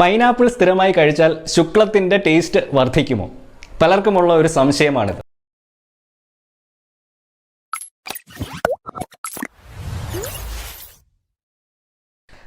Pineapple സ്ഥിരമായി കഴിച്ചാൽ ശുക്ലത്തിന്റെ taste വർദ്ധിക്കുമോ? പലർക്കുമുള്ള ഒരു സംശയമാണിത്.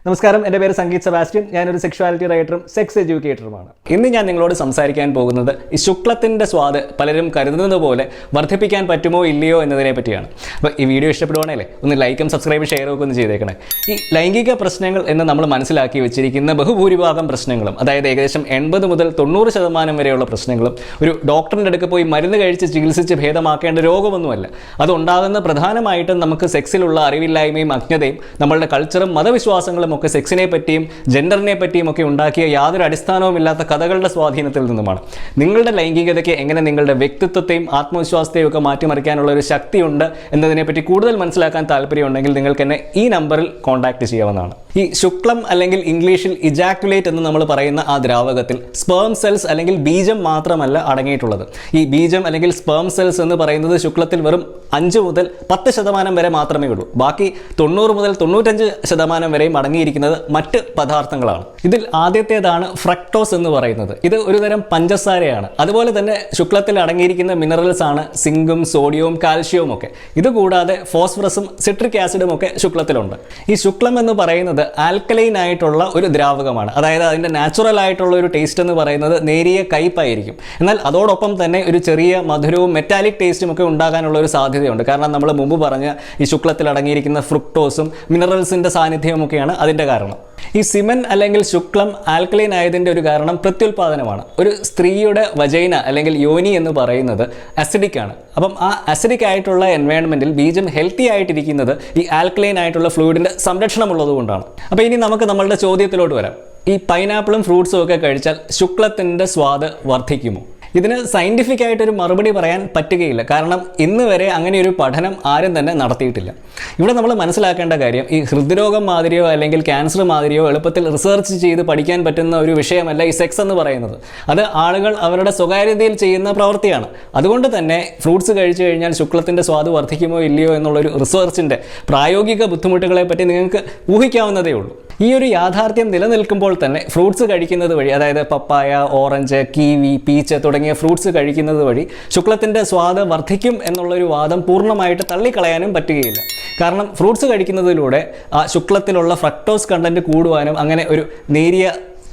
നമസ്കാരം. എന്റെ പേര് സംഗീത് സെബാസ്റ്റ്യൻ. ഞാനൊരു സെക്ഷുവാലിറ്റി റൈറ്ററും സെക്സ് എഡ്യൂക്കേറ്ററുമാണ് ഇന്ന് ഞാൻ നിങ്ങളോട് സംസാരിക്കാൻ പോകുന്നത് ഈ ശുക്ലത്തിന്റെ സ്വാദ് പലരും കരുതുന്നത് പോലെ വർദ്ധിപ്പിക്കാൻ പറ്റുമോ ഇല്ലയോ എന്നതിനെ പറ്റിയാണ്. അപ്പോൾ ഈ വീഡിയോ ഇഷ്ടപ്പെടുവാണേലേ ഒന്ന് ലൈക്കും സബ്സ്ക്രൈബും ഷെയറും ഒക്കെ ഒന്ന് ചെയ്തേക്കണേ. ഈ ലൈംഗിക പ്രശ്നങ്ങൾ എന്ന് നമ്മൾ മനസ്സിലാക്കി വെച്ചിരിക്കുന്ന ബഹുഭൂരിഭാഗം പ്രശ്നങ്ങളും അതായത് ഏകദേശം എൺപത് മുതൽ തൊണ്ണൂറ് ശതമാനം വരെയുള്ള പ്രശ്നങ്ങളും ഒരു ഡോക്ടറിന്റെ അടുക്ക് പോയി മരുന്ന് കഴിച്ച് ചികിത്സിച്ച് ഭേദമാക്കേണ്ട രോഗമൊന്നുമല്ല. അതുണ്ടാകുന്ന പ്രധാനമായിട്ടും നമുക്ക് സെക്സിലുള്ള അറിവില്ലായ്മയും അജ്ഞതയും നമ്മളുടെ കൾച്ചറും മതവിശ്വാസങ്ങളും ഒക്കെ സെക്സിനെ പറ്റിയും ജെൻഡറിനെ പറ്റിയും ഒക്കെ ഉണ്ടാക്കിയ യാതൊരു അടിസ്ഥാനവുമില്ലാത്ത കഥകളുടെ സ്വാധീനത്തിൽ നിന്നുമാണ്. നിങ്ങളുടെ ലൈംഗികതയ്ക്ക് എങ്ങനെ നിങ്ങളുടെ വ്യക്തിത്വത്തെയും ആത്മവിശ്വാസത്തെയും ഒക്കെ മാറ്റിമറിക്കാനുള്ള ഒരു ശക്തിയുണ്ട് എന്നതിനെപ്പറ്റി കൂടുതൽ മനസ്സിലാക്കാൻ താല്പര്യമുണ്ടെങ്കിൽ നിങ്ങൾക്ക് എന്നെ ഈ നമ്പറിൽ കോൺടാക്ട് ചെയ്യാവുന്നതാണ്. ഈ ശുക്ലം അല്ലെങ്കിൽ ഇംഗ്ലീഷിൽ ഇജാക്കുലേറ്റ് എന്ന് നമ്മൾ പറയുന്ന ആ ദ്രാവകത്തിൽ സ്പേം സെൽസ് അല്ലെങ്കിൽ ബീജം മാത്രമല്ല അടങ്ങിയിട്ടുള്ളത്. ഈ ബീജം അല്ലെങ്കിൽ സ്പേം സെൽസ് എന്ന് പറയുന്നത് ശുക്ലത്തിൽ വെറും അഞ്ച് മുതൽ പത്ത് ശതമാനം വരെ മാത്രമേ ഉള്ളൂ. ബാക്കി തൊണ്ണൂറ് മുതൽ തൊണ്ണൂറ്റഞ്ച് ശതമാനം വരെയും അടങ്ങിയിരിക്കുന്നത് മറ്റ് പദാർത്ഥങ്ങളാണ്. ഇതിൽ ആദ്യത്തേതാണ് ഫ്രക്ടോസ് എന്ന് പറയുന്നത്. ഇത് ഒരുതരം പഞ്ചസാരയാണ്. അതുപോലെ തന്നെ ശുക്ലത്തിൽ അടങ്ങിയിരിക്കുന്ന മിനറൽസ് ആണ് സിങ്കും സോഡിയവും കാൽഷ്യവും ഒക്കെ. ഇതുകൂടാതെ ഫോസ്ഫറസും സിട്രിക് ആസിഡും ഒക്കെ ശുക്ലത്തിലുണ്ട്. ഈ ശുക്ലം എന്ന് പറയുന്നത് ആൽക്കലൈൻ ആയിട്ടുള്ള ഒരു ദ്രാവകമാണ്. അതായത് അതിന്റെ നാച്ചുറൽ ആയിട്ടുള്ള ഒരു ടേസ്റ്റ് എന്ന് പറയുന്നത് നേരിയ കയ്പായിരിക്കും. എന്നാൽ അതോടൊപ്പം തന്നെ ഒരു ചെറിയ മധുരവും മെറ്റാലിക് ടേസ്റ്റും ഒക്കെ ഉണ്ടാകാനുള്ള ഒരു സാധ്യതയുണ്ട്. കാരണം നമ്മൾ മുമ്പ് പറഞ്ഞ ഈ ശുക്ലത്തിൽ അടങ്ങിയിരിക്കുന്ന ഫ്രുക്ടോസും മിനറൽസിന്റെ സാന്നിധ്യവുമൊക്കെയാണ് അതിന്റെ കാരണം. ഈ സിമൻ അല്ലെങ്കിൽ ശുക്ലം ആൽക്കലൈൻ ആയതിന്റെ ഒരു കാരണം പ്രത്യുൽപാദനമാണ്. ഒരു സ്ത്രീയുടെ വജൈന അല്ലെങ്കിൽ യോനി എന്ന് പറയുന്നത് അസിഡിക് ആണ്. അപ്പം ആ അസിഡിക് ആയിട്ടുള്ള എൻവയോൺമെന്റിൽ ബീജം ഹെൽത്തി ആയിട്ടിരിക്കുന്നത് ഈ ആൽക്കലൈൻ ആയിട്ടുള്ള ഫ്ലൂയിഡിന്റെ സംരക്ഷണം ഉള്ളതുകൊണ്ടാണ്. അപ്പോൾ ഇനി നമുക്ക് നമ്മളുടെ ചോദ്യത്തിലോട്ട് വരാം. ഈ പൈനാപ്പിളും ഫ്രൂട്ട്സും ഒക്കെ കഴിച്ചാൽ ശുക്ലത്തിന്റെ സ്വാദ് വർദ്ധിക്കുമോ? ഇതിന് സയന്റിഫിക് ആയിട്ടൊരു മറുപടി പറയാൻ പറ്റുകയില്ല. കാരണം ഇന്ന് വരെ അങ്ങനെ ഒരു പഠനം ആരും തന്നെ നടത്തിയിട്ടില്ല. ഇവിടെ നമ്മൾ മനസ്സിലാക്കേണ്ട കാര്യം ഈ ഹൃദ്രോഗം മാതിരിയോ അല്ലെങ്കിൽ ക്യാൻസർ മാതിരിയോ എളുപ്പത്തിൽ റിസർച്ച് ചെയ്ത് പഠിക്കാൻ പറ്റുന്ന ഒരു വിഷയമല്ല ഈ സെക്സ് എന്ന് പറയുന്നത്. അത് ആളുകൾ അവരുടെ സ്വകാര്യതയിൽ ചെയ്യുന്ന പ്രവൃത്തിയാണ്. അതുകൊണ്ട് തന്നെ ഫ്രൂട്ട്സ് കഴിച്ചു കഴിഞ്ഞാൽ ശുക്ലത്തിന്റെ സ്വാദ് വർദ്ധിക്കുമോ ഇല്ലയോ എന്നുള്ളൊരു റിസർച്ചിന്റെ പ്രായോഗിക ബുദ്ധിമുട്ടുകളെ പറ്റി നിങ്ങൾക്ക് ഊഹിക്കാവുന്നതേ ഉള്ളൂ. ഈ ഒരു യാഥാർത്ഥ്യം നിലനിൽക്കുമ്പോൾ തന്നെ ഫ്രൂട്ട്സ് കഴിക്കുന്നത് വഴി അതായത് പപ്പായ ഓറഞ്ച് കീവി പീച്ച് തുടങ്ങിയ ഫ്രൂട്ട്സ് കഴിക്കുന്നത് വഴി ശുക്ലത്തിന്റെ സ്വാദ് വർദ്ധിക്കും എന്നുള്ളൊരു വാദം പൂർണമായിട്ട് തള്ളിക്കളയാനും പറ്റുകയില്ല. കാരണം ഫ്രൂട്ട്സ് കഴിക്കുന്നതിലൂടെ ആ ശുക്ലത്തിലുള്ള ഫ്രക്ടോസ് കണ്ടന്റ് കൂടുവാനും അങ്ങനെ ഒരു നേരിയ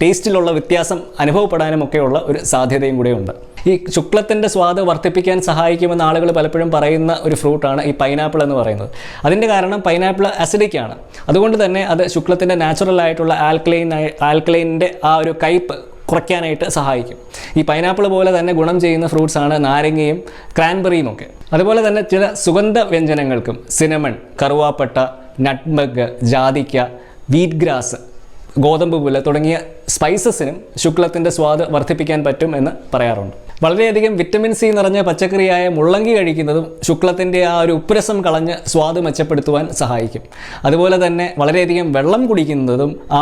ടേസ്റ്റിലുള്ള വ്യത്യാസം അനുഭവപ്പെടാനും ഒക്കെയുള്ള ഒരു സാധ്യതയും കൂടെയുണ്ട്. ഈ ശുക്ലത്തിന്റെ സ്വാദ് വർദ്ധിപ്പിക്കാൻ സഹായിക്കുമെന്ന് ആളുകൾ പലപ്പോഴും പറയുന്ന ഒരു ഫ്രൂട്ടാണ് ഈ പൈനാപ്പിൾ എന്ന് പറയുന്നത്. അതിന്റെ കാരണം പൈനാപ്പിൾ അസിഡിക് ആണ്. അതുകൊണ്ട് തന്നെ അത് ശുക്ലത്തിന്റെ നാച്ചുറൽ ആയിട്ടുള്ള ആൽക്ലൈൻ ആൽക്ലൈനിന്റെ ആ ഒരു കയ്പ് കുറയ്ക്കാനായിട്ട് സഹായിക്കും. ഈ പൈനാപ്പിൾ പോലെ തന്നെ ഗുണം ചെയ്യുന്ന ഫ്രൂട്ട്സാണ് നാരങ്ങയും ക്രാൻബെറിയും ഒക്കെ. അതുപോലെ തന്നെ ചില സുഗന്ധ വ്യഞ്ജനങ്ങൾക്കും സിനമൺ കറുവാപ്പട്ട നട്ട്മഗ് ജാതിക്ക വീറ്റ് ഗ്രാസ് ഗോതമ്പ് പുല്ല് തുടങ്ങിയ സ്പൈസസിനും ശുക്ലത്തിന്റെ സ്വാദ് വർദ്ധിപ്പിക്കാൻ പറ്റും എന്ന് പറയാറുണ്ട്. വളരെയധികം വിറ്റമിൻ സി നിറഞ്ഞ പച്ചക്കറിയായ മുള്ളങ്കി കഴിക്കുന്നതും ശുക്ലത്തിന്റെ ആ ഒരു ഉപ്പുരസം കളഞ്ഞ് സ്വാദ് മെച്ചപ്പെടുത്തുവാൻ സഹായിക്കും. അതുപോലെ തന്നെ വളരെയധികം വെള്ളം കുടിക്കുന്നതും ആ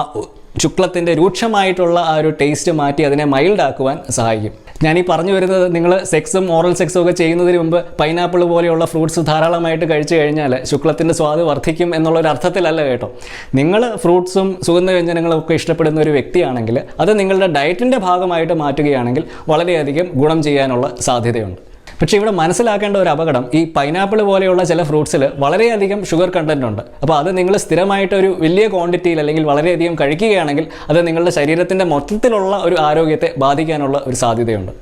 ശുക്ലത്തിന്റെ രൂക്ഷമായിട്ടുള്ള ആ ഒരു ടേസ്റ്റ് മാറ്റി അതിനെ മൈൽഡ് ആക്കുവാൻ സഹായിക്കും. ഞാൻ ഈ പറഞ്ഞു വരുന്നത് നിങ്ങൾ സെക്സും ഓറൽ സെക്സും ഒക്കെ ചെയ്യുന്നതിന് മുമ്പ് പൈനാപ്പിൾ പോലെയുള്ള ഫ്രൂട്ട്സ് ധാരാളമായിട്ട് കഴിച്ചു കഴിഞ്ഞാൽ ശുക്ലത്തിന്റെ സ്വാദ് വർദ്ധിക്കും എന്നുള്ള ഒരു അർത്ഥത്തിലല്ല കേട്ടോ. നിങ്ങൾ ഫ്രൂട്ട്സും സുഗന്ധവ്യഞ്ജനങ്ങളും ഒക്കെ ഇഷ്ടപ്പെടുന്ന ഒരു വ്യക്തിയാണെങ്കിൽ അത് നിങ്ങളുടെ ഡയറ്റിന്റെ ഭാഗമായിട്ട് മാറ്റുകയാണെങ്കിൽ വളരെയധികം ഗുണം ചെയ്യാനുള്ള സാധ്യതയുണ്ട്. പക്ഷേ ഇവിടെ മനസ്സിലാക്കേണ്ട ഒരു അപകടം ഈ പൈനാപ്പിൾ പോലെയുള്ള ചില ഫ്രൂട്ട്സിൽ വളരെയധികം ഷുഗർ കണ്ടന്റ് ഉണ്ട്. അപ്പോൾ അത് നിങ്ങൾ സ്ഥിരമായിട്ട് ഒരു വലിയ ക്വാണ്ടിറ്റിയിൽ അല്ലെങ്കിൽ വളരെയധികം കഴിക്കുകയാണെങ്കിൽ അത് നിങ്ങളുടെ ശരീരത്തിന്റെ മൊത്തത്തിലുള്ള ഒരു ആരോഗ്യത്തെ ബാധിക്കാനുള്ള ഒരു സാധ്യതയുണ്ട്.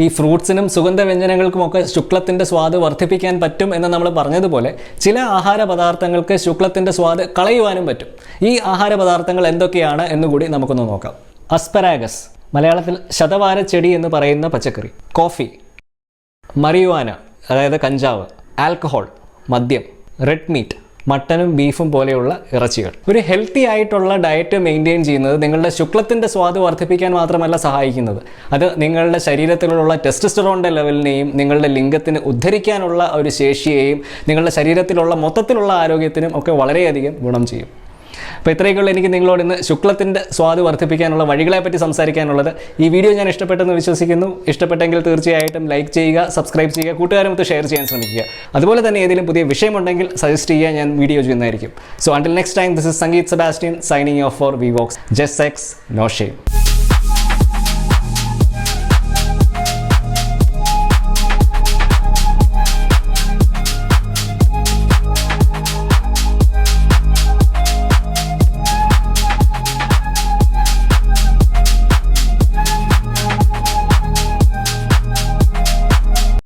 ഈ ഫ്രൂട്ട്സിനും സുഗന്ധവ്യഞ്ജനങ്ങൾക്കുമൊക്കെ ശുക്ലത്തിന്റെ സ്വാദ് വർദ്ധിപ്പിക്കാൻ പറ്റും എന്ന് നമ്മൾ പറഞ്ഞതുപോലെ ചില ആഹാര പദാർത്ഥങ്ങൾക്ക് ശുക്ലത്തിന്റെ സ്വാദ് കളയുവാനും പറ്റും. ഈ ആഹാര പദാർത്ഥങ്ങൾ എന്തൊക്കെയാണ് എന്നുകൂടി നമുക്കൊന്ന് നോക്കാം. അസ്പരാഗസ് മലയാളത്തിൽ ശതവാര ചെടി എന്ന് പറയുന്ന പച്ചക്കറി. കോഫി മറിയുവാന അതായത് കഞ്ചാവ് ആൽക്കഹോൾ മദ്യം റെഡ് മീറ്റ് മട്ടനും ബീഫും പോലെയുള്ള ഇറച്ചികൾ. ഒരു ഹെൽത്തി ആയിട്ടുള്ള ഡയറ്റ് മെയിന്റെയിൻ ചെയ്യുന്നത് നിങ്ങളുടെ ശുക്ലത്തിന്റെ സ്വാദ് വർദ്ധിപ്പിക്കാൻ മാത്രമല്ല സഹായിക്കുന്നത്. അത് നിങ്ങളുടെ ശരീരത്തിലുള്ള ടെസ്റ്റസ്റ്ററോണിന്റെ ലെവലിനെയും നിങ്ങളുടെ ലിംഗത്തിന് ഉദ്ധരിക്കാനുള്ള ഒരു ശേഷിയെയും നിങ്ങളുടെ ശരീരത്തിലുള്ള മൊത്തത്തിലുള്ള ആരോഗ്യത്തിനും ഒക്കെ വളരെയധികം ഗുണം ചെയ്യും. അപ്പോൾ ഇത്രയൊക്കെയുള്ള എനിക്ക് നിങ്ങളോട് ഇന്ന് ശുക്ലത്തിന്റെ സ്വാദ് വർദ്ധിപ്പിക്കാനുള്ള വഴികളെ പറ്റി സംസാരിക്കാനുള്ളത്. ഈ വീഡിയോ ഞാൻ ഇഷ്ടപ്പെട്ടെന്ന് വിശ്വസിക്കുന്നു. ഇഷ്ടപ്പെട്ടെങ്കിൽ തീർച്ചയായിട്ടും ലൈക്ക് ചെയ്യുക സബ്സ്ക്രൈബ് ചെയ്യുക കൂട്ടുകാരുമൊത്ത് ഷെയർ ചെയ്യാൻ ശ്രമിക്കുക. അതുപോലെ തന്നെ ഏതെങ്കിലും പുതിയ വിഷയമുണ്ടെങ്കിൽ സജസ്റ്റ് ചെയ്യാൻ ഞാൻ വീഡിയോ ചെയ്യുന്നതായിരിക്കും. So until next time this is Sangeeth Sebastian signing off for we vox just sex no